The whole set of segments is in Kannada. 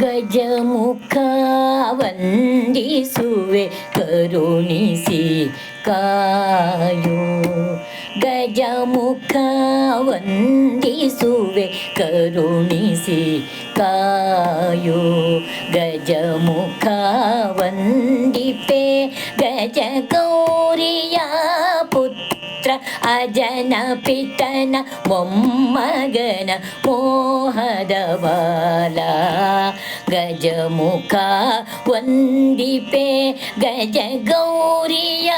ಗಜಮುಖ ವಂದಿಸುವೆ ಕರುಣಿಸಿ ಕಾಯೋ ಗಜಮುಖ ವಂದಿಸುವೆ ಕರುಣಿಸಿ ಕಾಯೋ ಗಜಮುಖ ವಂದಿಪೆ ಗಜ ಗೌರಿಯ ಪುತ್ರ ಅಜನ ಪಿತನ ಮೊಮ್ಮಗನ ಮೋಹದ ಬಾಲ ಗಜಮುಖ ವಂದಿಪೆ ಗಜ ಗೌರಿಯ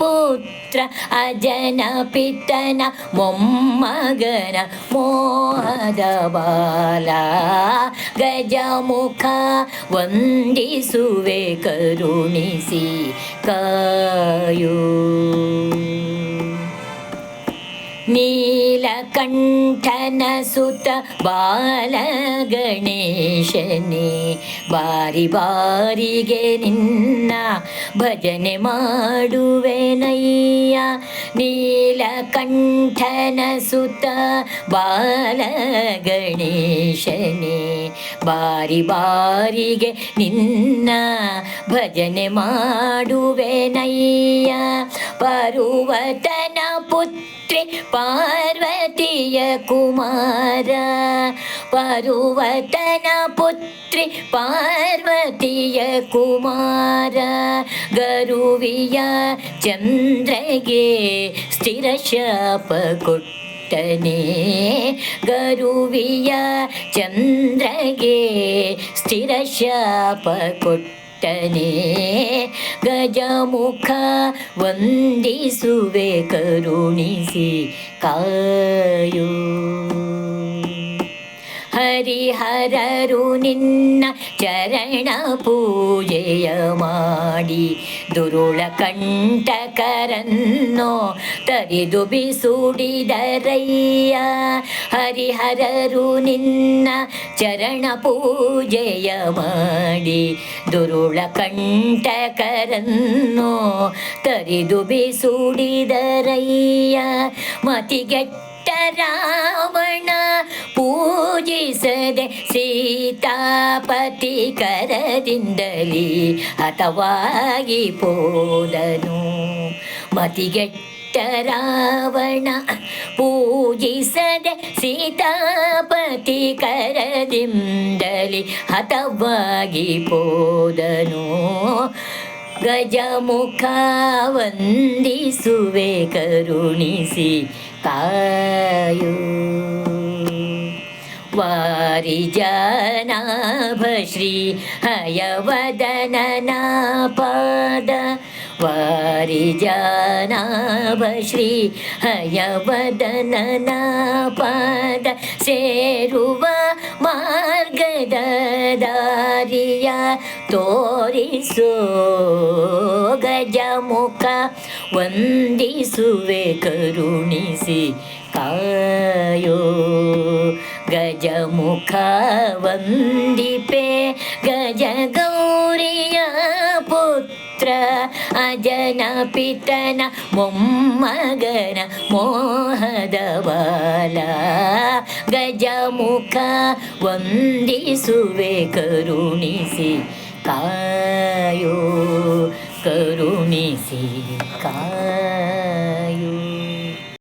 ಪುತ್ರ ಅಜನ ಪಿತನ ಮೊಮ್ಮಗನ ಮೋಹದ ಬಾಲ ಗಜಮುಖ ವಂದಿಸುವೆ ಕರುಣಿಸಿ ಕಾಯೋ ಸುತ ಬಾಲ ಗಣೇಶನೇ, ಬಾರಿ ಬಾರಿಗೆ ನಿನ್ನ ಭಜನೆ ಮಾಡುವೆನಯ್ಯ. ನೀಲಕಂಠನ ಸುತ ಬಾಲ ಗಣೇಶನೇ, ಬಾರಿ ಬಾರಿಗೆ ನಿನ್ನ ಭಜನೆ ಮಾಡುವೆನಯ್ಯ. ಪರುವತನ ಪುತ್ರಿ ಪಾರ್ವತಿಯ ಕುಮಾರ ಪರುವತನ ಪುತ್ರಿ ಪಾರ್ವತಿಯ ಕುಮಾರ ಗರುವಿಯ ಚಂದ್ರಗೆ ಸ್ಥಿರ ಶಾಪ ಕೊಟ್ಟನೆ ಗರುವಿಯ ಚಂದ್ರಗೆ ಸ್ಥಿರ ಶಾಪ ಕೊಟ್ಟನೆ ಗಜಮುಖ ವಂದಿಸುವೆ ಕರುಣಿಸಿ ಕಾಯೋ. ಹರಿಹರರು ನಿನ್ನ ಚರಣ ಪೂಜೆಯ ಮಾಡಿ. ದುರುಳ ಕಂಟಕರನ್ನೋ ತರಿದು ಬಿಸುಡಿದರಯ್ಯ. ಹರಿಹರರು ನಿನ್ನ ಚರಣ ಪೂಜೆಯ ಮಾಡಿ. ದುರುಳ ಕಂಟಕರನ್ನೋ ತರಿದು ಬಿಸುಡಿದರಯ್ಯ. ಮತಿಗೆಟ್ಟ ರಾವಣ ಸೀತಾಪತಿ ಕರದಿಂದಲಿ ಹತವಾಗಿ ಪೋದನು ಮತಿಗೆಟ್ಟ ರಾವಣ ಪೂಜಿಸದೆ ಸೀತಾಪತಿ ಕರದಿಂದಲಿ ಹತವಾಗಿ ಪೋದನು ಗಜಮುಖ ವಂದಿಸುವೆ, ಕರುಣಿಸಿ ಕಾಯೋ ವಾರಿಜನಾಭ ಶ್ರೀ ಹಯವದನನ ಪಾದ ವಾರಿಜನಾಭ ಶ್ರೀ ಹಯವದನನ ಪಾದ ಸೇರುವ ಮಾರ್ಗದ ದಾರಿಯ ತೋರಿಸೋ ಗಜಮುಖ ವಂದಿಸುವೆ ಕರುಣಿಸಿ ಕಾಯೋ गजमुख बन्दीपे गजगौर पुत्र अजनपितन मोम्मगन मम मगन मोहदवाला। गजमुखा बी सुवेणी सि कोणी सि का